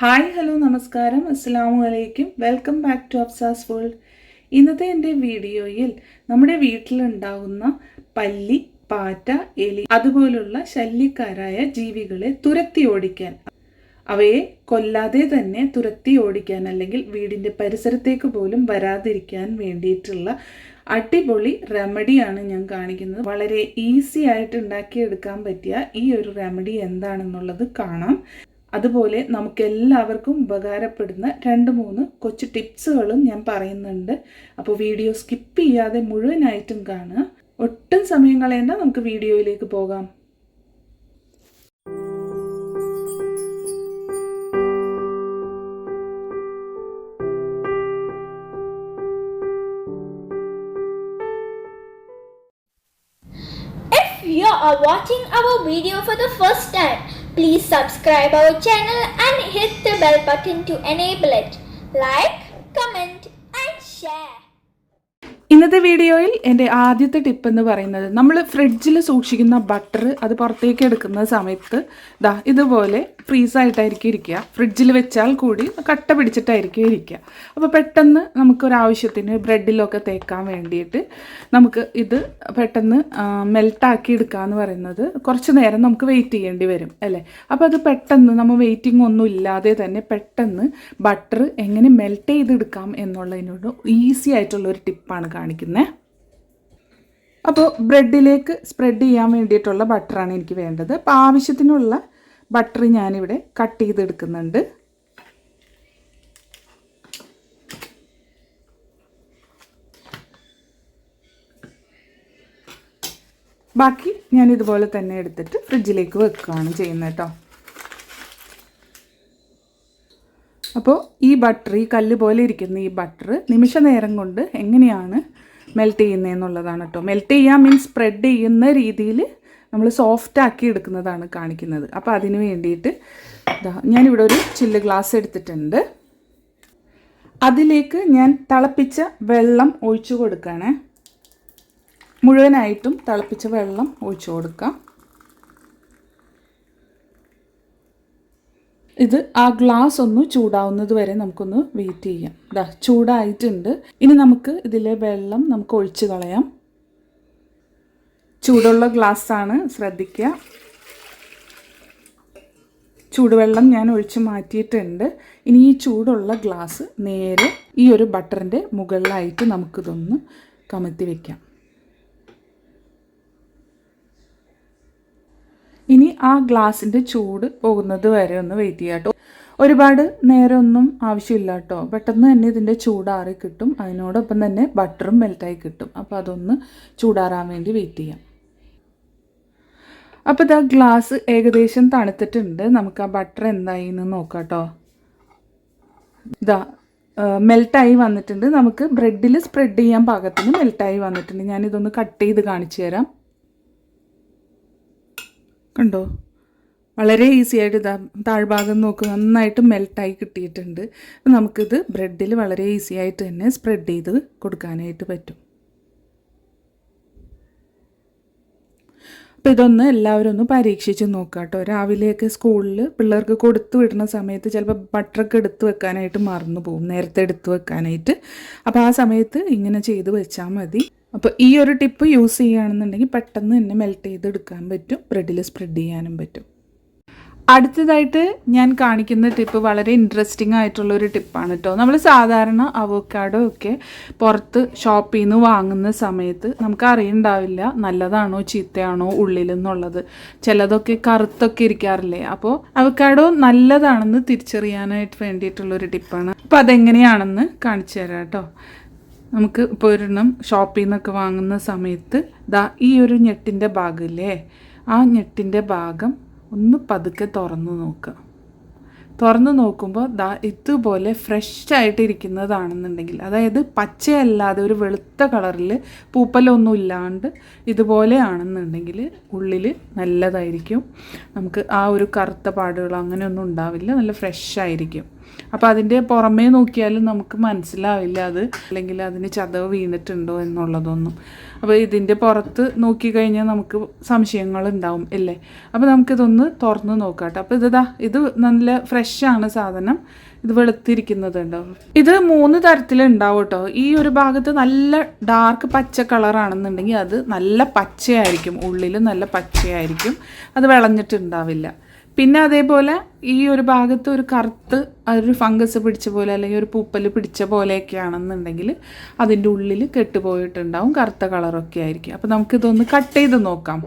Hi hello നമസ്കാരം. അസ്സാം വലൈക്കും welcome back to Absa's world. ഇന്നത്തെ എന്റെ വീഡിയോയിൽ നമ്മുടെ വീട്ടിലുണ്ടാകുന്ന പല്ലി പാറ്റ എലി അതുപോലുള്ള ശല്യക്കാരായ ജീവികളെ തുരത്തി ഓടിക്കാൻ. അവയെ കൊല്ലാതെ തന്നെ തുരത്തി ഓടിക്കാൻ അല്ലെങ്കിൽ വീടിന്റെ പരിസരത്തേക്ക് പോലും വരാതിരിക്കാൻ വേണ്ടിയിട്ടുള്ള അടിപൊളി റെമഡിയാണ് ഞാൻ കാണിക്കുന്നത്. വളരെ ഈസി ആയിട്ട് ഉണ്ടാക്കിയെടുക്കാൻ പറ്റിയ ഈ ഒരു റെമഡി എന്താണെന്നുള്ളത് കാണാം. അതുപോലെ നമുക്ക് എല്ലാവർക്കും ഉപകാരപ്പെടുന്ന രണ്ട് മൂന്ന് കൊച്ചു ടിപ്സുകളും ഞാൻ പറയുന്നുണ്ട്. അപ്പോൾ വീഡിയോ സ്കിപ്പ് ചെയ്യാതെ മുഴുവനായിട്ടും കാണുക. ഒട്ടും സമയം കളയേണ്ട നമുക്ക് വീഡിയോയിലേക്ക് പോകാം. If you are watching our video for the first time, please subscribe our channel and hit the bell button to enable it. Like, comment and share. ഇന്നത്തെ വീഡിയോയിൽ എന്റെ ആദ്യത്തെ ടിപ്പ് എന്ന് പറയുന്നത് നമ്മൾ ഫ്രിഡ്ജിൽ സൂക്ഷിക്കുന്ന ബട്ടർ അത് പുറത്തേക്ക് എടുക്കുന്ന സമയത്ത് ദാ ഇതുപോലെ ഫ്രീസായിട്ടായിരിക്കും ഇരിക്കുക. ഫ്രിഡ്ജിൽ വെച്ചാൽ കൂടി കട്ട പിടിച്ചിട്ടായിരിക്കും ഇരിക്കുക. അപ്പോൾ പെട്ടെന്ന് നമുക്ക് ഒരു നമുക്കൊരാവശ്യത്തിന് ബ്രെഡിലൊക്കെ തേക്കാൻ വേണ്ടിയിട്ട് നമുക്ക് ഇത് പെട്ടെന്ന് മെൽട്ടാക്കി എടുക്കുക എന്ന് പറയുന്നത് കുറച്ച് നേരം നമുക്ക് വെയിറ്റ് ചെയ്യേണ്ടി വരും അല്ലേ? അപ്പോൾ അത് പെട്ടെന്ന് നമ്മൾ വെയിറ്റിംഗ് ഒന്നും ഇല്ലാതെ തന്നെ പെട്ടെന്ന് ബട്ടർ എങ്ങനെ മെൽറ്റ് ചെയ്തെടുക്കാം എന്നുള്ളതിനോട് ഈസി ആയിട്ടുള്ള ഒരു ടിപ്പാണ് കാണിക്കുന്നത് അപ്പോൾ ബ്രെഡിലേക്ക് സ്പ്രെഡ് ചെയ്യാൻ വേണ്ടിയിട്ടുള്ള ബട്ടറാണ് എനിക്ക് വേണ്ടത്. അപ്പോൾ ആവശ്യത്തിനുള്ള ബട്ടർ ഞാനിവിടെ കട്ട് ചെയ്തെടുക്കുന്നുണ്ട്. ബാക്കി ഞാൻ ഇതുപോലെ തന്നെ എടുത്തിട്ട് ഫ്രിഡ്ജിലേക്ക് വെക്കുകയാണ് ചെയ്യുന്നത് കേട്ടോ. അപ്പോൾ ഈ ബട്ടർ ഈ കല്ല് പോലെ ഇരിക്കുന്ന ഈ ബട്ടർ നിമിഷ നേരം കൊണ്ട് എങ്ങനെയാണ് മെൽറ്റ് ചെയ്യുന്നതെന്നുള്ളതാണ് കേട്ടോ. മെൽറ്റ് ചെയ്യാൻ മീൻസ് സ്പ്രെഡ് ചെയ്യുന്ന രീതിയിൽ നമ്മൾ സോഫ്റ്റ് ആക്കി എടുക്കുന്നതാണ് കാണിക്കുന്നത്. അപ്പോൾ അതിന് വേണ്ടിയിട്ട് ഞാനിവിടെ ഒരു ചില്ല് ഗ്ലാസ് എടുത്തിട്ടുണ്ട്. അതിലേക്ക് ഞാൻ തിളപ്പിച്ച വെള്ളം ഒഴിച്ചു കൊടുക്കുകയാണേ. മുഴുവനായിട്ടും തിളപ്പിച്ച വെള്ളം ഒഴിച്ചു കൊടുക്കാം. ഇത് ആ ഗ്ലാസ് ഒന്ന് ചൂടാവുന്നത് വരെ നമുക്കൊന്ന് വെയിറ്റ് ചെയ്യാം. ദാ ചൂടായിട്ടുണ്ട്. ഇനി നമുക്ക് ഇതിലെ വെള്ളം നമുക്ക് ഒഴിച്ചു കളയാം. ചൂടുള്ള ഗ്ലാസ്സാണ് ശ്രദ്ധിക്കുക. ചൂടുവെള്ളം ഞാൻ ഒഴിച്ച് മാറ്റിയിട്ടുണ്ട്. ഇനി ഈ ചൂടുള്ള ഗ്ലാസ് നേരെ ഈ ഒരു ബട്ടറിന്റെ മുകളിലായിട്ട് നമുക്കിതൊന്ന് കമത്തി വയ്ക്കാം ഇനി ആ ഗ്ലാസിന്റെ ചൂട് പോകുന്നത് വരെ ഒന്ന് വെയിറ്റ് ചെയ്യാം കേട്ടോ. ഒരുപാട് നേരമൊന്നും ആവശ്യമില്ല കേട്ടോ. പെട്ടെന്ന് തന്നെ ഇതിന്റെ ചൂടാറി കിട്ടും. അതിനോടൊപ്പം തന്നെ ബട്ടറും മെൽറ്റായി കിട്ടും. അപ്പോൾ അതൊന്ന് ചൂടാറാൻ വേണ്ടി വെയിറ്റ് ചെയ്യാം. അപ്പോൾ ഇതാ ഗ്ലാസ് ഏകദേശം തണുത്തിട്ടുണ്ട്. നമുക്ക് ആ ബട്ടർ എന്തായി എന്ന് നോക്കാം കേട്ടോ ഇതാ മെൽട്ടായി വന്നിട്ടുണ്ട്. നമുക്ക് ബ്രെഡിൽ സ്പ്രെഡ് ചെയ്യാൻ പാകത്തിന് മെൽട്ടായി വന്നിട്ടുണ്ട്. ഞാനിതൊന്ന് കട്ട് ചെയ്ത് കാണിച്ചു തരാം. കണ്ടോ? വളരെ ഈസി ആയിട്ട് ഇതാ താഴ്ഭാഗം നോക്ക് നന്നായിട്ട് മെൽട്ടായി കിട്ടിയിട്ടുണ്ട്. നമുക്കിത് ബ്രെഡിൽ വളരെ ഈസി ആയിട്ട് തന്നെ സ്പ്രെഡ് ചെയ്ത് കൊടുക്കാനായിട്ട് പറ്റും. അപ്പോൾ ഇതൊന്ന് എല്ലാവരും ഒന്ന് പരീക്ഷിച്ച് നോക്കുക കേട്ടോ രാവിലെയൊക്കെ സ്കൂളിൽ പിള്ളേർക്ക് കൊടുത്തു വിടുന്ന സമയത്ത് ചിലപ്പോൾ ബട്ടറൊക്കെ എടുത്ത് വെക്കാനായിട്ട് മറന്നു പോകും നേരത്തെ എടുത്തു വെക്കാനായിട്ട്. അപ്പോൾ ആ സമയത്ത് ഇങ്ങനെ ചെയ്ത് വെച്ചാൽ മതി. അപ്പോൾ ഈ ഒരു ടിപ്പ് യൂസ് ചെയ്യുകയാണെന്നുണ്ടെങ്കിൽ പെട്ടെന്ന് തന്നെ മെൽറ്റ് ചെയ്ത് എടുക്കാൻ പറ്റും. ബ്രെഡിൽ സ്പ്രെഡ് ചെയ്യാനും പറ്റും. അടുത്തതായിട്ട് ഞാൻ കാണിക്കുന്ന ടിപ്പ് വളരെ ഇൻട്രസ്റ്റിംഗ് ആയിട്ടുള്ള ഒരു ടിപ്പാണ് കേട്ടോ നമ്മൾ സാധാരണ അവോക്കാഡോ ഒക്കെ പുറത്ത് ഷോപ്പിൽ നിന്ന് വാങ്ങുന്ന സമയത്ത് നമുക്ക് അറിയണ്ടാവില്ല നല്ലതാണോ ചീത്തയാണോ ഉള്ളിൽ എന്നുള്ളത്. ചിലതൊക്കെ കറുത്തൊക്കെ ഇരിക്കാറില്ലേ? അപ്പോൾ അവക്കാഡോ നല്ലതാണെന്ന് തിരിച്ചറിയാനായിട്ട് വേണ്ടിയിട്ടുള്ളൊരു ടിപ്പാണ് അപ്പോൾ അതെങ്ങനെയാണെന്ന് കാണിച്ചു തരാം കേട്ടോ നമുക്ക് ഇപ്പോൾ ഒരെണ്ണം ഷോപ്പിൽ നിന്നൊക്കെ വാങ്ങുന്ന സമയത്ത് ദാ ഈ ഒരു ഞെട്ടിന്റെ ഭാഗമില്ലേ ആ ഞെട്ടിന്റെ ഭാഗം ഒന്ന് പതുക്കെ തുറന്നു നോക്കുക തുറന്നു നോക്കുമ്പോൾ ദാ ഇതുപോലെ ഫ്രഷ് ആയിട്ട് അതായത് പച്ചയല്ലാതെ ഒരു വെളുത്ത കളറിൽ പൂപ്പലൊന്നും ഇല്ലാണ്ട് ഇതുപോലെ ആണെന്നുണ്ടെങ്കിൽ ഉള്ളിൽ നല്ലതായിരിക്കും. നമുക്ക് ആ ഒരു കറുത്ത പാടുകളോ അങ്ങനെയൊന്നും ഉണ്ടാവില്ല നല്ല ഫ്രഷ് ആയിരിക്കും അപ്പോൾ അതിന്റെ പുറമേ നോക്കിയാലും നമുക്ക് മനസ്സിലാവില്ല അത് അല്ലെങ്കിൽ അതിന് ചതവ് വീണിട്ടുണ്ടോ എന്നുള്ളതൊന്നും. അപ്പോൾ ഇതിന്റെ പുറത്ത് നോക്കിക്കഴിഞ്ഞാൽ നമുക്ക് സംശയങ്ങൾ ഉണ്ടാവും അല്ലേ? അപ്പോൾ നമുക്കിതൊന്ന് തുറന്ന് നോക്കാം കേട്ടോ അപ്പോൾ ഇതാ ഇത് നല്ല ഫ്രഷാണ് സാധനം. ഇത് വെളുത്തിരിക്കുന്നത് ഉണ്ടാവും ഇത് മൂന്ന് തരത്തിലുണ്ടാവും കേട്ടോ ഈ ഒരു ഭാഗത്ത് നല്ല ഡാർക്ക് പച്ച കളറാണെന്നുണ്ടെങ്കിൽ അത് നല്ല പച്ചയായിരിക്കും. ഉള്ളിൽ നല്ല പച്ചയായിരിക്കും. അത് വിളഞ്ഞിട്ടുണ്ടാവില്ല. പിന്നെ അതേപോലെ ഈ ഒരു ഭാഗത്ത് ഒരു കറുത്ത് ഒരു ഫംഗസ് പിടിച്ച പോലെ അല്ലെങ്കിൽ ഒരു പൂപ്പൽ പിടിച്ച പോലെയൊക്കെ ആണെന്നുണ്ടെങ്കിൽ അതിന്റെ ഉള്ളിൽ കെട്ടുപോയിട്ടുണ്ടാവും. കറുത്ത കളറൊക്കെ ആയിരിക്കും. അപ്പോൾ നമുക്കിതൊന്ന് കട്ട് ചെയ്ത് നോക്കാം.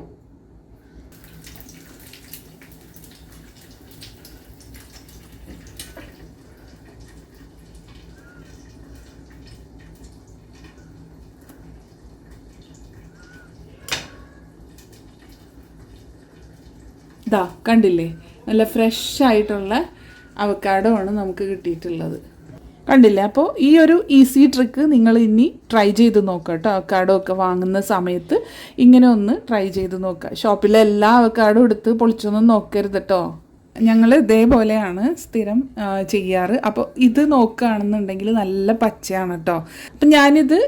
ഇതാ കണ്ടില്ലേ? നല്ല ഫ്രഷ് ആയിട്ടുള്ള അവക്കാഡോ ആണ് നമുക്ക് കിട്ടിയിട്ടുള്ളത്. കണ്ടില്ലേ? അപ്പോൾ ഈ ഒരു ഈസി ട്രിക്ക് നിങ്ങൾ ഇനി ട്രൈ ചെയ്ത് നോക്കുക കേട്ടോ. അവക്കാഡോ ഒക്കെ വാങ്ങുന്ന സമയത്ത് ഇങ്ങനെ ഒന്ന് ട്രൈ ചെയ്ത് നോക്കുക ഷോപ്പിലെ എല്ലാ അവക്കാഡോ എടുത്ത് പൊളിച്ചൊന്നും നോക്കരുത് കേട്ടോ. ഞങ്ങൾ ഇതേപോലെയാണ് സ്ഥിരം ചെയ്യാറ്. അപ്പോൾ ഇത് നോക്കുകയാണെന്നുണ്ടെങ്കിൽ നല്ല പച്ചയാണ് കേട്ടോ. അപ്പം ഞാനിത്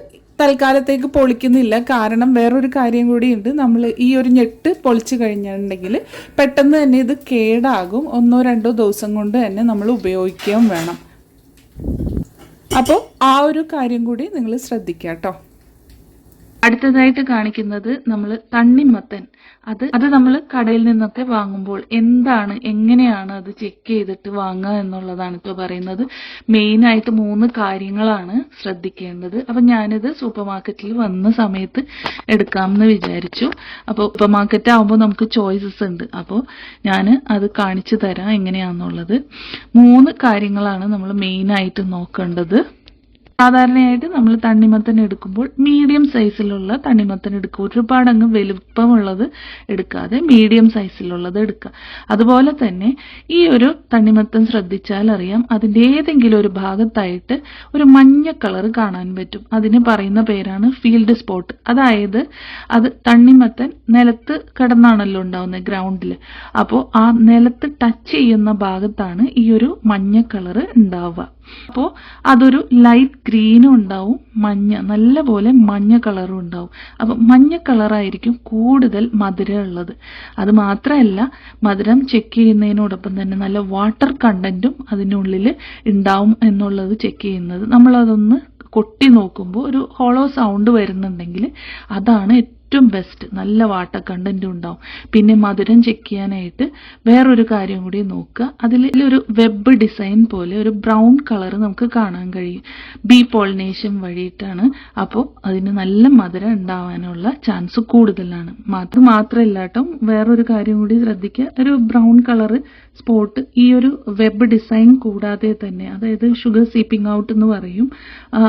തൽക്കാലത്തേക്ക് പൊളിക്കുന്നില്ല. കാരണം വേറൊരു കാര്യം കൂടിയുണ്ട്. നമ്മൾ ഈ ഒരു ഞെട്ട് പൊളിച്ചു കഴിഞ്ഞിട്ടുണ്ടെങ്കിൽ പെട്ടെന്ന് തന്നെ ഇത് കേടാകും. ഒന്നോ രണ്ടോ ദിവസം കൊണ്ട് തന്നെ നമ്മൾ ഉപയോഗിക്കുകയും വേണം. അപ്പോൾ ആ ഒരു കാര്യം കൂടി നിങ്ങൾ ശ്രദ്ധിക്കുക കേട്ടോ. അടുത്തതായിട്ട് കാണിക്കുന്നത് നമ്മൾ തണ്ണിമത്തൻ. അത് അത് നമ്മൾ കടയിൽ നിന്നൊക്കെ വാങ്ങുമ്പോൾ എന്താണ് എങ്ങനെയാണ് അത് ചെക്ക് ചെയ്തിട്ട് വാങ്ങുക എന്നുള്ളതാണ് ഇപ്പോൾ പറയുന്നത്. മെയിനായിട്ട് മൂന്ന് കാര്യങ്ങളാണ് ശ്രദ്ധിക്കേണ്ടത്. അപ്പം ഞാനിത് സൂപ്പർ മാർക്കറ്റിൽ വന്ന സമയത്ത് എടുക്കാമെന്ന് വിചാരിച്ചു. അപ്പോൾ സൂപ്പർ മാർക്കറ്റ് ആകുമ്പോൾ നമുക്ക് ചോയ്സസ് ഉണ്ട്. അപ്പോൾ ഞാൻ അത് കാണിച്ചു തരാം എങ്ങനെയാണെന്നുള്ളത് മൂന്ന് കാര്യങ്ങളാണ് നമ്മൾ മെയിനായിട്ട് നോക്കേണ്ടത്. സാധാരണയായിട്ട് നമ്മൾ തണ്ണിമത്തൻ എടുക്കുമ്പോൾ മീഡിയം സൈസിലുള്ള തണ്ണിമത്തൻ എടുക്കുക. ഒരുപാട് അങ്ങ് വലുപ്പമുള്ളത് എടുക്കാതെ മീഡിയം സൈസിലുള്ളത് എടുക്കുക. അതുപോലെ തന്നെ ഈ ഒരു തണ്ണിമത്തൻ ശ്രദ്ധിച്ചാൽ അറിയാം അതിന്റെ ഏതെങ്കിലും ഒരു ഭാഗത്തായിട്ട് ഒരു മഞ്ഞ കളർ കാണാൻ പറ്റും. അതിന് പറയുന്ന പേരാണ് ഫീൽഡ് സ്പോട്ട് അതായത് അത് തണ്ണിമത്തൻ നിലത്ത് കിടന്നാണല്ലോ ഉണ്ടാവുന്നത് ഗ്രൗണ്ടിൽ അപ്പോൾ ആ നിലത്ത് ടച്ച് ചെയ്യുന്ന ഭാഗത്താണ് ഈ ഒരു മഞ്ഞ കളർ ഉണ്ടാവുക. അപ്പോൾ അതൊരു ലൈറ്റ് ഗ്രീനും ഉണ്ടാവും മഞ്ഞ നല്ല പോലെ മഞ്ഞ കളറും ഉണ്ടാവും. അപ്പം മഞ്ഞ കളറായിരിക്കും കൂടുതൽ മധുരം ഉള്ളത്. അത് മാത്രമല്ല മധുരം ചെക്ക് ചെയ്യുന്നതിനോടൊപ്പം തന്നെ നല്ല വാട്ടർ കണ്ടന്റും അതിനുള്ളിൽ ഉണ്ടാവും എന്നുള്ളത് ചെക്ക് ചെയ്യുന്നത്. നമ്മളതൊന്ന് കൊട്ടി നോക്കുമ്പോൾ ഒരു ഹോളോ സൗണ്ട് വരുന്നുണ്ടെങ്കിൽ അതാണ് ഏറ്റവും ബെസ്റ്റ് നല്ല വാട്ടർ കണ്ടന്റ് ഉണ്ടാവും. പിന്നെ മധുരം ചെക്ക് ചെയ്യാനായിട്ട് വേറൊരു കാര്യം കൂടി നോക്കുക. അതിൽ ഒരു വെബ് ഡിസൈൻ പോലെ ഒരു ബ്രൗൺ കളർ നമുക്ക് കാണാൻ കഴിയും. ബി പോളിനേഷൻ വഴിയിട്ടാണ്. അപ്പോൾ അതിന് നല്ല മധുരം ഉണ്ടാവാനുള്ള ചാൻസ് കൂടുതലാണ്. അത് മാത്രമല്ല കേട്ടോ വേറൊരു കാര്യം കൂടി ശ്രദ്ധിക്കുക. ഒരു ബ്രൗൺ കളർ സ്പോട്ട് ഈ ഒരു വെബ് ഡിസൈൻ കൂടാതെ തന്നെ അതായത് ഷുഗർ സീപ്പിംഗ് ഔട്ട് എന്ന് പറയും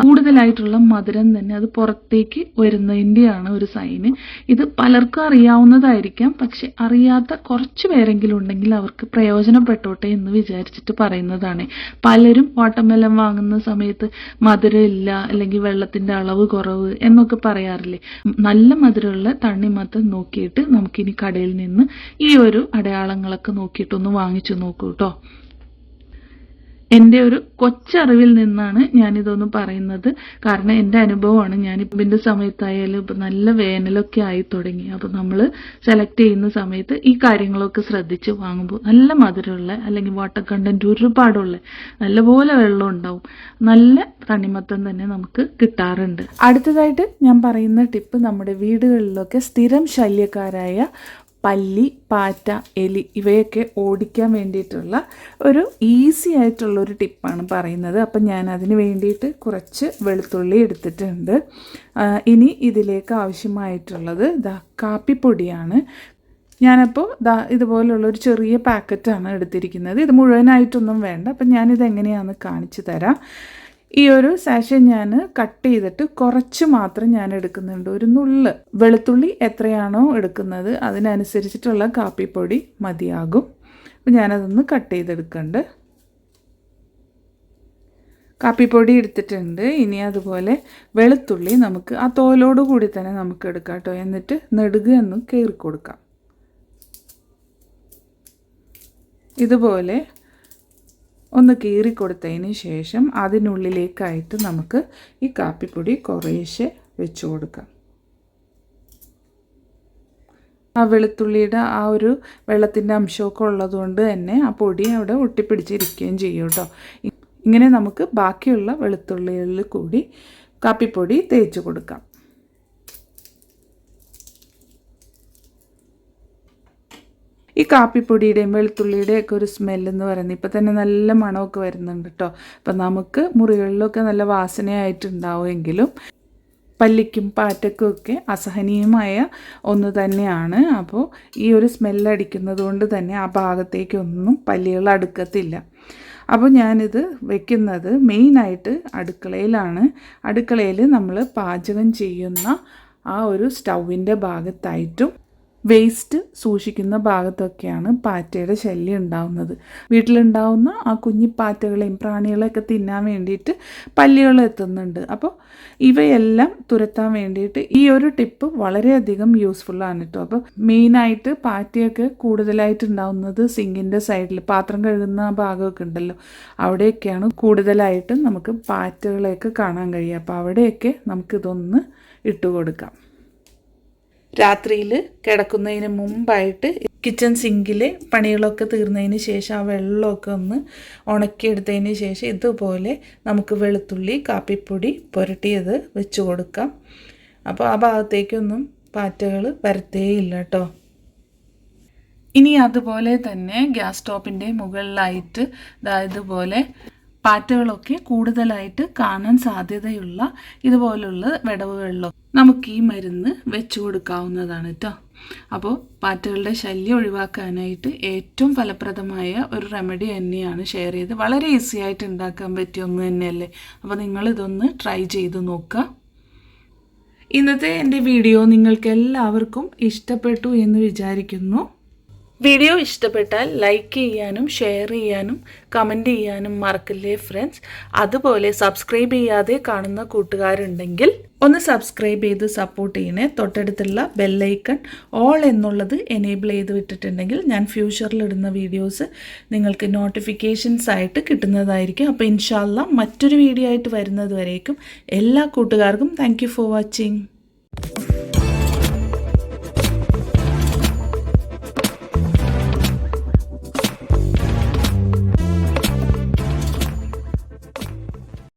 കൂടുതലായിട്ടുള്ള മധുരം തന്നെ അത് പുറത്തേക്ക് വരുന്നതിന്റെയാണ് ഒരു സൈന് ഇത് പലർക്കും അറിയാവുന്നതായിരിക്കാം. പക്ഷെ അറിയാത്ത കുറച്ച് പേരെങ്കിലും ഉണ്ടെങ്കിൽ അവർക്ക് പ്രയോജനപ്പെട്ടോട്ടെ എന്ന് വിചാരിച്ചിട്ട് പറയുന്നതാണ്. പലരും വാട്ടർമെലൻ വാങ്ങുന്ന സമയത്ത് മധുരം ഇല്ല അല്ലെങ്കിൽ വെള്ളത്തിന്റെ അളവ് കുറവ് എന്നൊക്കെ പറയാറില്ലേ? നല്ല മധുരമുള്ള തണ്ണിമത്തം നോക്കിയിട്ട് നമുക്കിനി കടയിൽ നിന്ന് ഈ ഒരു അടയാളങ്ങളൊക്കെ നോക്കിയിട്ടൊന്ന് വാങ്ങിച്ചു നോക്കൂ കേട്ടോ എന്റെ ഒരു കൊച്ചറിവിൽ നിന്നാണ് ഞാനിതൊന്ന് പറയുന്നത്. കാരണം എന്റെ അനുഭവമാണ് ഞാൻ ഇതിന്റെ സമയത്തായാലും ഇപ്പം നല്ല വേനലൊക്കെ ആയി തുടങ്ങി. അപ്പോൾ നമ്മൾ സെലക്ട് ചെയ്യുന്ന സമയത്ത് ഈ കാര്യങ്ങളൊക്കെ ശ്രദ്ധിച്ച് വാങ്ങുമ്പോൾ നല്ല മധുരമുള്ള അല്ലെങ്കിൽ വാട്ടർ കണ്ടന്റ് ഒരുപാടുള്ള നല്ലപോലെ വെള്ളം ഉണ്ടാവും. നല്ല തണിമത്തം തന്നെ നമുക്ക് കിട്ടാറുണ്ട്. അടുത്തതായിട്ട് ഞാൻ പറയുന്ന ടിപ്പ് നമ്മുടെ വീടുകളിലൊക്കെ സ്ഥിരം ശല്യക്കാരായ പല്ലി പാറ്റ എലി ഇവയൊക്കെ ഓടിക്കാൻ വേണ്ടിയിട്ടുള്ള ഒരു ഈസി ആയിട്ടുള്ളൊരു ടിപ്പാണ് പറയുന്നത്. അപ്പം ഞാൻ അതിന് വേണ്ടിയിട്ട് കുറച്ച് വെളുത്തുള്ളി എടുത്തിട്ടുണ്ട്. ഇനി ഇതിലേക്ക് ആവശ്യമായിട്ടുള്ളത് ദാ കാപ്പിപ്പൊടിയാണ്. ഞാനപ്പോൾ ദാ ഇതുപോലുള്ള ഒരു ചെറിയ പാക്കറ്റാണ് എടുത്തിരിക്കുന്നത്. ഇത് മുഴുവനായിട്ടൊന്നും വേണ്ട. അപ്പം ഞാനിത് എങ്ങനെയാണെന്ന് കാണിച്ചു തരാം. ഈ ഒരു സാഷ ഞാൻ കട്ട് ചെയ്തിട്ട് കുറച്ച് മാത്രം ഞാൻ എടുക്കുന്നുണ്ട്. ഒരു നുള്ള്. വെളുത്തുള്ളി എത്രയാണോ എടുക്കുന്നത് അതിനനുസരിച്ചിട്ടുള്ള കാപ്പിപ്പൊടി മതിയാകും. അപ്പം ഞാനതൊന്ന് കട്ട് ചെയ്തെടുക്കുന്നുണ്ട് കാപ്പിപ്പൊടി എടുത്തിട്ടുണ്ട്. ഇനി അതുപോലെ വെളുത്തുള്ളി നമുക്ക് ആ തോലോട് കൂടി തന്നെ നമുക്ക് എടുക്കാം കേട്ടോ. എന്നിട്ട് നെടുക എന്ന് കയറി കൊടുക്കാം ഇതുപോലെ ഒന്ന് കീറി കൊടുത്തതിന് ശേഷം അതിനുള്ളിലേക്കായിട്ട് നമുക്ക് ഈ കാപ്പിപ്പൊടി കുറേശ്ശെ വെച്ച് കൊടുക്കാം. ആ വെളുത്തുള്ളിയുടെ ആ ഒരു വെള്ളത്തിന്റെ അംശമൊക്കെ ഉള്ളതുകൊണ്ട് തന്നെ ആ പൊടി അവിടെ ഒട്ടിപ്പിടിച്ചിരിക്കുകയും ചെയ്യും കേട്ടോ. ഇങ്ങനെ നമുക്ക് ബാക്കിയുള്ള വെളുത്തുള്ളികളിൽ കൂടി കാപ്പിപ്പൊടി തേച്ച് കൊടുക്കാം. ഈ കാപ്പിപ്പൊടിയുടെയും വെളുത്തുള്ളിയുടെയും ഒക്കെ ഒരു സ്മെല്ലെന്ന് പറയുന്നത് ഇപ്പം തന്നെ നല്ല മണമൊക്കെ വരുന്നുണ്ട് കേട്ടോ അപ്പം നമുക്ക് മുറികളിലൊക്കെ നല്ല വാസനയായിട്ടുണ്ടാവുമെങ്കിലും പല്ലിക്കും പാറ്റക്കും ഒക്കെ അസഹനീയമായ ഒന്ന് തന്നെയാണ്. അപ്പോൾ ഈ ഒരു സ്മെല്ലടിക്കുന്നത് കൊണ്ട് തന്നെ ആ ഭാഗത്തേക്കൊന്നും പല്ലികൾ അടുക്കത്തില്ല. അപ്പോൾ ഞാനിത് വെക്കുന്നത് മെയിനായിട്ട് അടുക്കളയിലാണ്. അടുക്കളയിൽ നമ്മൾ പാചകം ചെയ്യുന്ന ആ ഒരു സ്റ്റൗവിന്റെ ഭാഗത്തായിട്ടും വേസ്റ്റ് സൂക്ഷിക്കുന്ന ഭാഗത്തൊക്കെയാണ് പാറ്റയുടെ ശല്യം ഉണ്ടാവുന്നത്. വീട്ടിലുണ്ടാവുന്ന ആ കുഞ്ഞി പാറ്റകളെയും പ്രാണികളെയൊക്കെ തിന്നാൻ വേണ്ടിയിട്ട് പല്ലികൾ എത്തുന്നുണ്ട്. അപ്പോൾ ഇവയെല്ലാം തുരത്താൻ വേണ്ടിയിട്ട് ഈ ഒരു ടിപ്പ് വളരെയധികം യൂസ്ഫുള്ളാണ് കേട്ടോ. അപ്പോൾ മെയിനായിട്ട് പാറ്റയൊക്കെ കൂടുതലായിട്ട് ഉണ്ടാവുന്നത് സിങ്കിന്റെ സൈഡിൽ പാത്രം കഴുകുന്ന ഭാഗമൊക്കെ ഉണ്ടല്ലോ. അവിടെയൊക്കെയാണ് കൂടുതലായിട്ടും നമുക്ക് പാറ്റകളെയൊക്കെ കാണാൻ കഴിയുക. അപ്പോൾ അവിടെയൊക്കെ നമുക്കിതൊന്ന് ഇട്ട് കൊടുക്കാം രാത്രിയിൽ കിടക്കുന്നതിന് മുമ്പായിട്ട് കിച്ചൺ സിങ്കിലെ പണികളൊക്കെ തീർന്നതിന് ശേഷം ആ വെള്ളമൊക്കെ ഒന്ന് ഉണക്കിയെടുത്തതിന് ശേഷം ഇതുപോലെ നമുക്ക് വെളുത്തുള്ളി കാപ്പിപ്പൊടി പുരട്ടിയത് വെച്ച് കൊടുക്കാം. അപ്പോൾ ആ ഭാഗത്തേക്കൊന്നും പാറ്റകൾ വരത്തേയില്ല കേട്ടോ ഇനി അതുപോലെ തന്നെ ഗ്യാസ് സ്റ്റോപ്പിന്റെ മുകളിലായിട്ട് ഇതുപോലെ പാറ്റകളൊക്കെ കൂടുതലായിട്ട് കാണാൻ സാധ്യതയുള്ള ഇതുപോലുള്ള വിടവുകളിലോ നമുക്ക് ഈ മരുന്ന് വെച്ചു കൊടുക്കാവുന്നതാണ് കേട്ടോ അപ്പോൾ പാറ്റകളുടെ ശല്യം ഒഴിവാക്കാനായിട്ട് ഏറ്റവും ഫലപ്രദമായ ഒരു റെമഡി തന്നെയാണ് ഷെയർ ചെയ്ത് വളരെ ഈസി ആയിട്ട് ഉണ്ടാക്കാൻ പറ്റിയ ഒന്ന് തന്നെയല്ലേ? അപ്പോൾ നിങ്ങളിതൊന്ന് ട്രൈ ചെയ്ത് നോക്കുക. ഇന്നത്തെ എന്റെ വീഡിയോ നിങ്ങൾക്ക് എല്ലാവർക്കും ഇഷ്ടപ്പെട്ടു എന്ന് വിചാരിക്കുന്നു. വീഡിയോ ഇഷ്ടപ്പെട്ടാൽ ലൈക്ക് ചെയ്യാനും ഷെയർ ചെയ്യാനും കമന്റ് ചെയ്യാനും മറക്കില്ലേ ഫ്രണ്ട്സ് അതുപോലെ സബ്സ്ക്രൈബ് ചെയ്യാതെ കാണുന്ന കൂട്ടുകാരുണ്ടെങ്കിൽ ഒന്ന് സബ്സ്ക്രൈബ് ചെയ്ത് സപ്പോർട്ട് ചെയ്യണേ. തൊട്ടടുത്തുള്ള ബെല്ലൈക്കൺ ഓൾ എന്നുള്ളത് എനേബിൾ ചെയ്ത് വിട്ടിട്ടുണ്ടെങ്കിൽ ഞാൻ ഫ്യൂച്ചറിൽ ഇടുന്ന വീഡിയോസ് നിങ്ങൾക്ക് നോട്ടിഫിക്കേഷൻസ് ആയിട്ട് കിട്ടുന്നതായിരിക്കും. അപ്പോൾ ഇൻഷാല്ല മറ്റൊരു വീഡിയോ ആയിട്ട് വരുന്നത് വരേക്കും എല്ലാ കൂട്ടുകാർക്കും താങ്ക് ഫോർ വാച്ചിങ്